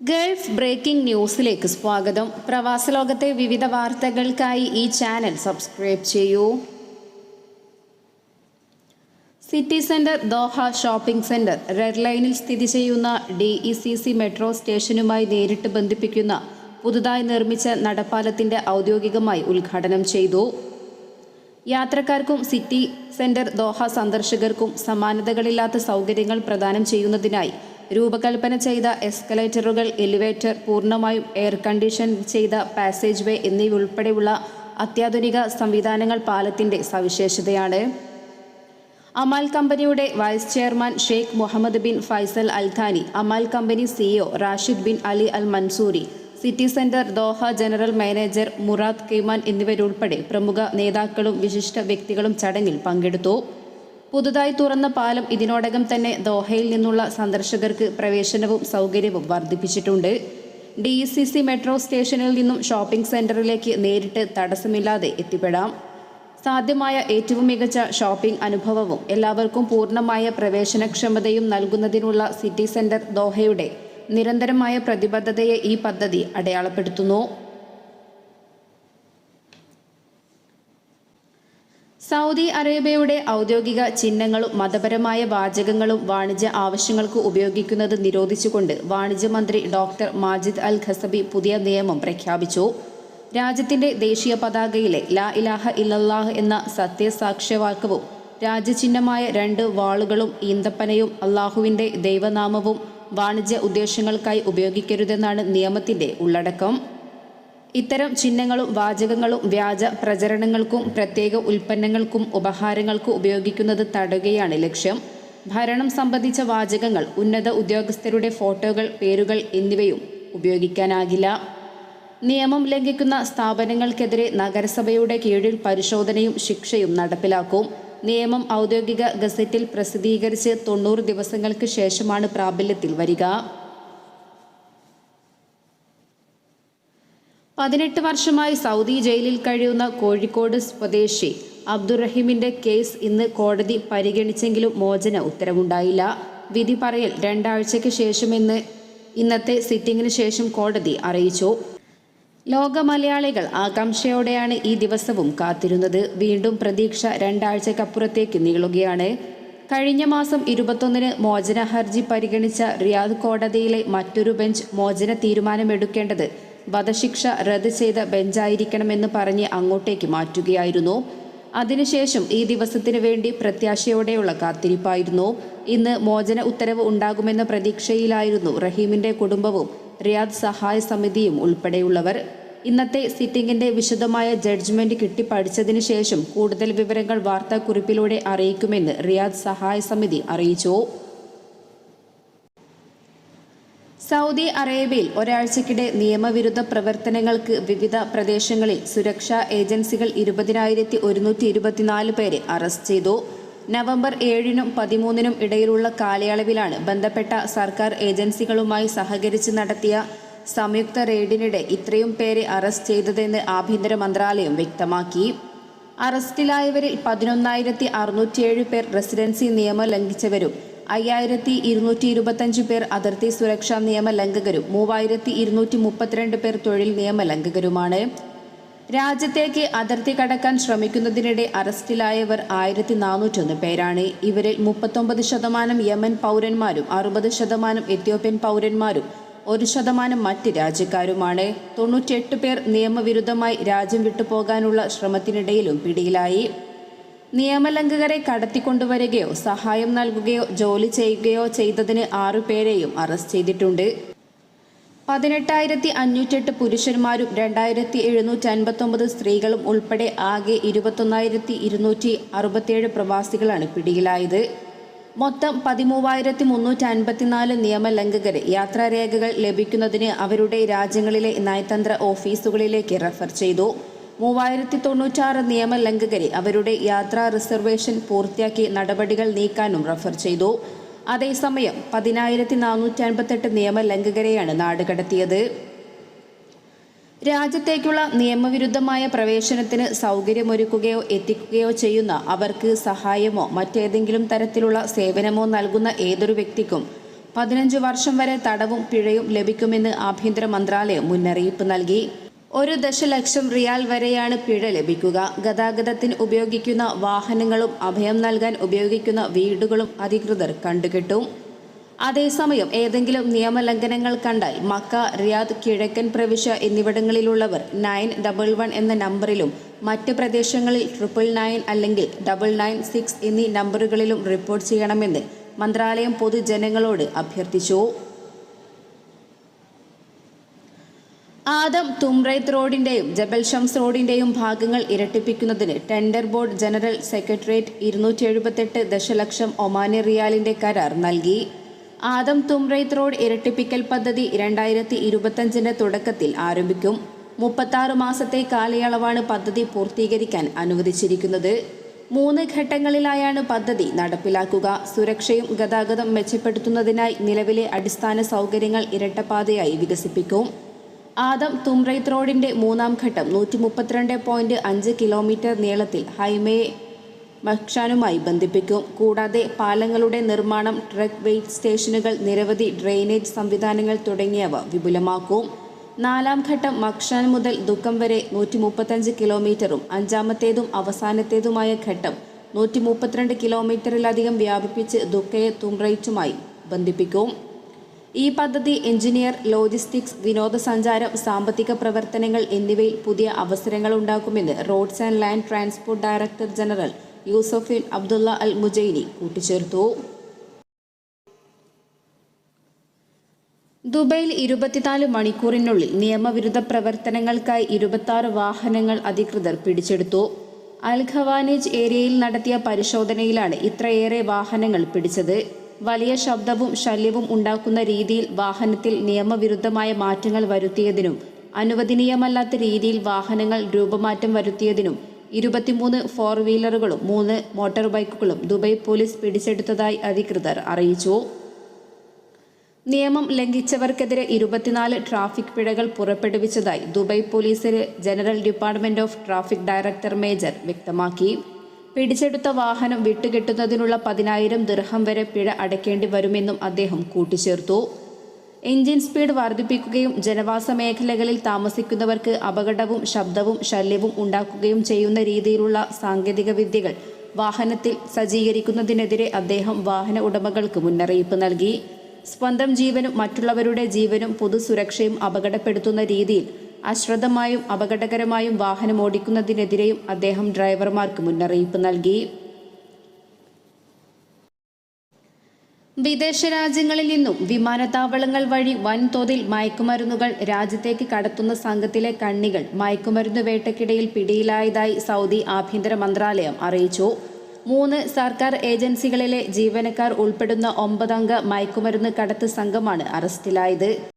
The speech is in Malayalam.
ഗൾഫ് ബ്രേക്കിംഗ് ന്യൂസിലേക്ക് സ്വാഗതം. പ്രവാസ ലോകത്തെ വിവിധ വാർത്തകൾക്കായി ഈ ചാനൽ സബ്സ്ക്രൈബ് ചെയ്യൂ. City centre Doha shopping centre red ലൈനിൽ സ്ഥിതി ചെയ്യുന്ന D E C C metro സ്റ്റേഷനുമായി നേരിട്ട് ബന്ധിപ്പിക്കുന്ന പുതുതായി നിർമ്മിച്ച നടപ്പാലത്തിന്റെ ഔദ്യോഗികമായി ഉദ്ഘാടനം ചെയ്തു. യാത്രക്കാർക്കും സിറ്റി സെന്റർ ദോഹ സന്ദർശകർക്കും സമാനതകളില്ലാത്ത സൗകര്യങ്ങൾ പ്രദാനം ചെയ്യുന്നതിനായി രൂപകൽപ്പന ചെയ്ത എസ്കലേറ്ററുകൾ എലിവേറ്റർ പൂർണമായും എയർ കണ്ടീഷൻ ചെയ്ത പാസേജ് വേ എന്നിവയുൾപ്പെടെയുള്ള അത്യാധുനിക സംവിധാനങ്ങൾ പാലത്തിന്റെ സവിശേഷതയാണ്. അമാൽ കമ്പനിയുടെ vice chairman Sheikh Muhammad bin Faisal Al Thani Amal company CEO Rashid bin Ali Al Mansoori city centre Doha general manager Murad Kayman എന്നിവരുൾപ്പെടെ പ്രമുഖ നേതാക്കളും വിശിഷ്ട വ്യക്തികളും ചടങ്ങിൽ പങ്കെടുത്തു. പുതുതായി തുറന്ന പാലം ഇതിനോടകം തന്നെ ദോഹയിൽ നിന്നുള്ള സന്ദർശകർക്ക് പ്രവേശനവും സൗകര്യവും വർദ്ധിപ്പിച്ചിട്ടുണ്ട്. ഡി സി സി മെട്രോ സ്റ്റേഷനിൽ നിന്നും ഷോപ്പിംഗ് സെന്ററിലേക്ക് നേരിട്ട് തടസ്സമില്ലാതെ എത്തിപ്പെടാം. സാധ്യമായ ഏറ്റവും മികച്ച ഷോപ്പിംഗ് അനുഭവവും എല്ലാവർക്കും പൂർണമായ പ്രവേശനക്ഷമതയും നൽകുന്നതിനുള്ള സിറ്റി സെന്റർ ദോഹയുടെ നിരന്തരമായ പ്രതിബദ്ധതയെ ഈ പദ്ധതി അടയാളപ്പെടുത്തുന്നു. സൗദി അറേബ്യയുടെ ഔദ്യോഗിക ചിഹ്നങ്ങളും മതപരമായ വാചകങ്ങളും വാണിജ്യ ആവശ്യങ്ങൾക്ക് ഉപയോഗിക്കുന്നത് നിരോധിച്ചുകൊണ്ട് വാണിജ്യ മന്ത്രി ഡോക്ടർ മാജിദ് അൽ ഖസബി പുതിയ നിയമം പ്രഖ്യാപിച്ചു. രാജ്യത്തിന്റെ ദേശീയ പതാകയിലെ ലാ ഇലാഹ ഇല്ലല്ലാഹ് എന്ന സത്യസാക്ഷ്യവാക്യവും രാജ്യചിഹ്നമായ രണ്ട് വാളുകളും ഈന്തപ്പനയും അള്ളാഹുവിന്റെ ദൈവനാമവും വാണിജ്യ ഉദ്ദേശങ്ങൾക്കായി ഉപയോഗിക്കരുതെന്നാണ് നിയമത്തിന്റെ ഉള്ളടക്കം. ഇത്തരം ചിഹ്നങ്ങളും വാചകങ്ങളും വ്യാജ പ്രചരണങ്ങൾക്കും പ്രത്യേക ഉൽപ്പന്നങ്ങൾക്കും ഉപഹാരങ്ങൾക്കും ഉപയോഗിക്കുന്നത് തടയുകയാണ് ലക്ഷ്യം. ഭരണം സംബന്ധിച്ച വാചകങ്ങൾ ഉന്നത ഉദ്യോഗസ്ഥരുടെ ഫോട്ടോകൾ പേരുകൾ എന്നിവയും ഉപയോഗിക്കാനാകില്ല. നിയമം ലംഘിക്കുന്ന സ്ഥാപനങ്ങൾക്കെതിരെ നഗരസഭയുടെ കീഴിൽ പരിശോധനയും ശിക്ഷയും നടപ്പിലാക്കും. നിയമം ഔദ്യോഗിക ഗസറ്റിൽ പ്രസിദ്ധീകരിച്ച് തൊണ്ണൂറ് ദിവസങ്ങൾക്ക് ശേഷമാണ് പ്രാബല്യത്തിൽ വരിക. പതിനെട്ട് വർഷമായി സൗദി ജയിലിൽ കഴിയുന്ന കോഴിക്കോട് സ്വദേശി അബ്ദുറഹീമിന്റെ കേസ് ഇന്ന് കോടതി പരിഗണിച്ചെങ്കിലും മോചന ഉത്തരവുണ്ടായില്ല. വിധി പറയൽ രണ്ടാഴ്ചയ്ക്ക് ശേഷമെന്ന് ഇന്നത്തെ സിറ്റിംഗിന് ശേഷം കോടതി അറിയിച്ചു. ലോക മലയാളികൾ ആകാംക്ഷയോടെയാണ് ഈ ദിവസവും കാത്തിരുന്നത്. വീണ്ടും പ്രതീക്ഷ രണ്ടാഴ്ചക്കപ്പുറത്തേക്ക് നീളുകയാണ്. കഴിഞ്ഞ മാസം ഇരുപത്തൊന്നിന് മോചന ഹർജി പരിഗണിച്ച റിയാദ് കോടതിയിലെ മറ്റൊരു ബെഞ്ച് മോചന തീരുമാനമെടുക്കേണ്ടത് വധശിക്ഷ റദ്ദ് ചെയ്ത ബെഞ്ചായിരിക്കണമെന്ന് പറഞ്ഞ് അങ്ങോട്ടേക്ക് മാറ്റുകയായിരുന്നു. അതിനുശേഷം ഈ ദിവസത്തിന് വേണ്ടി പ്രത്യാശയോടെയുള്ള കാത്തിരിപ്പായിരുന്നു. ഇന്ന് മോചന ഉത്തരവ് ഉണ്ടാകുമെന്ന പ്രതീക്ഷയിലായിരുന്നു റഹീമിന്റെ കുടുംബവും റിയാദ് സഹായ സമിതിയും ഉൾപ്പെടെയുള്ളവർ. ഇന്നത്തെ സിറ്റിംഗിന്റെ വിശദമായ ജഡ്ജ്മെന്റ് കിട്ടിപ്പടിച്ചതിനു ശേഷം കൂടുതൽ വിവരങ്ങൾ വാർത്താക്കുറിപ്പിലൂടെ അറിയിക്കുമെന്ന് റിയാദ് സഹായ സമിതി അറിയിച്ചു. സൗദി അറേബ്യയിൽ ഒരാഴ്ചക്കിടെ നിയമവിരുദ്ധ പ്രവർത്തനങ്ങൾക്ക് വിവിധ പ്രദേശങ്ങളിൽ സുരക്ഷാ ഏജൻസികൾ ഇരുപതിനായിരത്തി ഒരുന്നൂറ്റി ഇരുപത്തിനാല് പേരെ അറസ്റ്റ് ചെയ്തു. നവംബർ ഏഴിനും പതിമൂന്നിനും ഇടയിലുള്ള കാലയളവിലാണ് ബന്ധപ്പെട്ട സർക്കാർ ഏജൻസികളുമായി സഹകരിച്ച് നടത്തിയ സംയുക്ത റെയ്ഡിനിടെ ഇത്രയും പേരെ അറസ്റ്റ് ചെയ്തതെന്ന് ആഭ്യന്തര മന്ത്രാലയം വ്യക്തമാക്കി. അറസ്റ്റിലായവരിൽ പതിനൊന്നായിരത്തി അറുന്നൂറ്റിയേഴ് പേർ റെസിഡൻസി നിയമം ലംഘിച്ചവരും അയ്യായിരത്തി ഇരുന്നൂറ്റി ഇരുപത്തഞ്ച് പേർ അതിർത്തി സുരക്ഷാ നിയമ ലംഘകരും മൂവായിരത്തി ഇരുന്നൂറ്റി മുപ്പത്തിരണ്ട് പേർ തൊഴിൽ നിയമ ലംഘകരുമാണ് രാജ്യത്തേക്ക് അതിർത്തി കടക്കാൻ ശ്രമിക്കുന്നതിനിടെ അറസ്റ്റിലായവർ ആയിരത്തി നാനൂറ്റൊന്ന് പേരാണ്. ഇവരിൽ മുപ്പത്തൊമ്പത് ശതമാനം യമൻ പൗരന്മാരും അറുപത് ശതമാനം എത്യോപ്യൻ പൗരന്മാരും ഒരു ശതമാനം മറ്റ് രാജ്യക്കാരുമാണ്. തൊണ്ണൂറ്റിയെട്ട് പേർ നിയമവിരുദ്ധമായി രാജ്യം വിട്ടുപോകാനുള്ള ശ്രമത്തിനിടയിലും പിടിയിലായി. നിയമലംഘകരെ കടത്തിക്കൊണ്ടുവരികയോ സഹായം നൽകുകയോ ജോലി ചെയ്യുകയോ ചെയ്തതിന് ആറുപേരെയും അറസ്റ്റ് ചെയ്തിട്ടുണ്ട്. പതിനെട്ടായിരത്തി അഞ്ഞൂറ്റെട്ട് പുരുഷന്മാരും രണ്ടായിരത്തി എഴുന്നൂറ്റി അൻപത്തൊമ്പത് സ്ത്രീകളും ഉൾപ്പെടെ ആകെ ഇരുപത്തൊന്നായിരത്തി ഇരുന്നൂറ്റി അറുപത്തിയേഴ് പ്രവാസികളാണ് പിടിയിലായത്. മൊത്തം പതിമൂവായിരത്തി മുന്നൂറ്റി അൻപത്തിനാല് നിയമലംഘകരെ യാത്രാരേഖകൾ ലഭിക്കുന്നതിന് അവരുടെ രാജ്യങ്ങളിലെ നയതന്ത്ര ഓഫീസുകളിലേക്ക് റഫർ ചെയ്തു. മൂവായിരത്തി തൊണ്ണൂറ്റാറ് നിയമലംഘകരെ അവരുടെ യാത്രാ റിസർവേഷൻ പൂർത്തിയാക്കി നടപടികൾ നീക്കാനും റഫർ ചെയ്തു. അതേസമയം പതിനായിരത്തി നാനൂറ്റി അൻപത്തെട്ട് നിയമലംഘകരെയാണ് നാടുകടത്തിയത് രാജ്യത്തേക്കുള്ള നിയമവിരുദ്ധമായ പ്രവേശനത്തിന് സൗകര്യമൊരുക്കുകയോ എത്തിക്കുകയോ ചെയ്യുന്ന അവർക്ക് സഹായമോ മറ്റേതെങ്കിലും തരത്തിലുള്ള സേവനമോ നൽകുന്ന ഏതൊരു വ്യക്തിക്കും പതിനഞ്ച് വർഷം വരെ തടവും പിഴയും ലഭിക്കുമെന്ന് ആഭ്യന്തര മന്ത്രാലയം മുന്നറിയിപ്പ് നൽകി. ഒരു ദശലക്ഷം റിയാൽ വരെയാണ് പിഴ ലഭിക്കുക. ഗതാഗതത്തിന് ഉപയോഗിക്കുന്ന വാഹനങ്ങളും അഭയം നൽകാൻ ഉപയോഗിക്കുന്ന വീടുകളും അധികൃതർ കണ്ടുകെട്ടും. അതേസമയം ഏതെങ്കിലും നിയമലംഘനങ്ങൾ കണ്ടാൽ മക്ക റിയാദ് കിഴക്കൻ പ്രവിശ്യ എന്നിവിടങ്ങളിലുള്ളവർ നയൻ ഡബിൾ വൺ എന്ന നമ്പറിലും മറ്റ് പ്രദേശങ്ങളിൽ ട്രിപ്പിൾ നയൻ അല്ലെങ്കിൽ ഡബിൾ നയൻ സിക്സ് എന്നീ നമ്പറുകളിലും റിപ്പോർട്ട് ചെയ്യണമെന്ന് മന്ത്രാലയം പൊതുജനങ്ങളോട് അഭ്യർത്ഥിച്ചു. ആദം തുംറൈത്ത് റോഡിന്റെയും ജബൽ ഷംസ് റോഡിന്റെയും ഭാഗങ്ങൾ ഇരട്ടിപ്പിക്കുന്നതിന് ടെൻഡർ ബോർഡ് ജനറൽ സെക്രട്ടേറിയറ്റ് ഇരുന്നൂറ്റി എഴുപത്തെട്ട് ദശലക്ഷം ഒമാനി റിയാലിന്റെ കരാർ നൽകി. ആദം തുംറൈത്ത് റോഡ് ഇരട്ടിപ്പിക്കൽ പദ്ധതി രണ്ടായിരത്തി ഇരുപത്തഞ്ചിന്റെ തുടക്കത്തിൽ ആരംഭിക്കും. മുപ്പത്താറ് മാസത്തെ കാലയളവാണ് പദ്ധതി പൂർത്തീകരിക്കാൻ അനുവദിച്ചിരിക്കുന്നത്. മൂന്ന് ഘട്ടങ്ങളിലായാണ് പദ്ധതി നടപ്പിലാക്കുക. സുരക്ഷയും ഗതാഗതം മെച്ചപ്പെടുത്തുന്നതിനായി നിലവിലെ അടിസ്ഥാന സൗകര്യങ്ങൾ ഇരട്ടപ്പാതയായി വികസിപ്പിക്കും. ആദം തുംറൈത്ത് റോഡിന്റെ മൂന്നാം ഘട്ടം നൂറ്റി മുപ്പത്തിരണ്ട് പോയിന്റ് അഞ്ച് കിലോമീറ്റർ നീളത്തിൽ ഹൈവേ മക്ഷാനുമായി ബന്ധിപ്പിക്കും. കൂടാതെ പാലങ്ങളുടെ നിർമ്മാണം ട്രക്ക് വെയിറ്റ് സ്റ്റേഷനുകൾ നിരവധി ഡ്രെയിനേജ് സംവിധാനങ്ങൾ തുടങ്ങിയവ വിപുലമാക്കും. നാലാം ഘട്ടം മക്ഷാൻ മുതൽ ദുഃഖം വരെ നൂറ്റി മുപ്പത്തഞ്ച് കിലോമീറ്ററും അഞ്ചാമത്തേതും അവസാനത്തേതുമായ ഘട്ടം നൂറ്റി മുപ്പത്തിരണ്ട് കിലോമീറ്ററിലധികം വ്യാപിപ്പിച്ച് ദുഃഖയെ തുംറൈറ്റുമായി ബന്ധിപ്പിക്കും. ഈ പദ്ധതി എഞ്ചിനീയർ ലോജിസ്റ്റിക്സ് വിനോദസഞ്ചാരം സാമ്പത്തിക പ്രവർത്തനങ്ങൾ എന്നിവയിൽ പുതിയ അവസരങ്ങൾ ഉണ്ടാക്കുമെന്ന് roads and land transport director general Yousef bin Abdullah Al Mujaini കൂട്ടിച്ചേർത്തു. ദുബൈയിൽ ഇരുപത്തിനാല് മണിക്കൂറിനുള്ളിൽ നിയമവിരുദ്ധ പ്രവർത്തനങ്ങൾക്കായി ഇരുപത്തി വാഹനങ്ങൾ അധികൃതർ പിടിച്ചെടുത്തു. അൽ ഖവാനേജ് ഏരിയയിൽ നടത്തിയ പരിശോധനയിലാണ് ഇത്രയേറെ വാഹനങ്ങൾ പിടിച്ചത്. വലിയ ശബ്ദവും ശല്യവും ഉണ്ടാക്കുന്ന രീതിയിൽ വാഹനത്തിൽ നിയമവിരുദ്ധമായ മാറ്റങ്ങൾ വരുത്തിയതിനും അനുവദനീയമല്ലാത്ത രീതിയിൽ വാഹനങ്ങൾ രൂപമാറ്റം വരുത്തിയതിനും ഇരുപത്തിമൂന്ന് ഫോർ വീലറുകളും മൂന്ന് മോട്ടോർ ബൈക്കുകളും ദുബൈ പോലീസ് പിടിച്ചെടുത്തതായി അധികൃതർ അറിയിച്ചു. നിയമം ലംഘിച്ചവർക്കെതിരെ ഇരുപത്തിനാല് ട്രാഫിക് പിഴകൾ പുറപ്പെടുവിച്ചതായി ദുബൈ പോലീസിലെ general department of traffic director major വ്യക്തമാക്കി. പിടിച്ചെടുത്ത വാഹനം വിട്ടുകിട്ടുന്നതിനുള്ള പതിനായിരം ദിർഹം വരെ പിഴ അടയ്ക്കേണ്ടി വരുമെന്നും അദ്ദേഹം കൂട്ടിച്ചേർത്തു. എഞ്ചിൻ സ്പീഡ് വർദ്ധിപ്പിക്കുകയും ജനവാസ മേഖലകളിൽ താമസിക്കുന്നവർക്ക് അപകടവും ശബ്ദവും ശല്യവും ഉണ്ടാക്കുകയും ചെയ്യുന്ന രീതിയിലുള്ള സാങ്കേതിക വിദ്യകൾ വാഹനത്തിൽ സജ്ജീകരിക്കുന്നതിനെതിരെ അദ്ദേഹം വാഹന ഉടമകൾക്ക് മുന്നറിയിപ്പ് നൽകി. സ്വന്തം ജീവനും മറ്റുള്ളവരുടെ ജീവനും പൊതുസുരക്ഷയും അപകടപ്പെടുത്തുന്ന രീതിയിൽ അശ്രദ്ധമായും അപകടകരമായും വാഹനം ഓടിക്കുന്നതിനെതിരെയും അദ്ദേഹം ഡ്രൈവർമാർക്ക് മുന്നറിയിപ്പ് നൽകി. വിദേശ രാജ്യങ്ങളിൽ നിന്നും വിമാനത്താവളങ്ങൾ വഴി വൻതോതിൽ മയക്കുമരുന്നുകൾ രാജ്യത്തേക്ക് കടത്തുന്ന സംഘത്തിലെ കണ്ണികൾ മയക്കുമരുന്ന് വേട്ടയ്ക്കിടയിൽ പിടിയിലായതായി സൗദി ആഭ്യന്തര മന്ത്രാലയം അറിയിച്ചു. മൂന്ന് സർക്കാർ ഏജൻസികളിലെ ജീവനക്കാർ ഉൾപ്പെടുന്ന ഒമ്പതംഗ മയക്കുമരുന്ന് കടത്ത് സംഘമാണ് അറസ്റ്റിലായത്.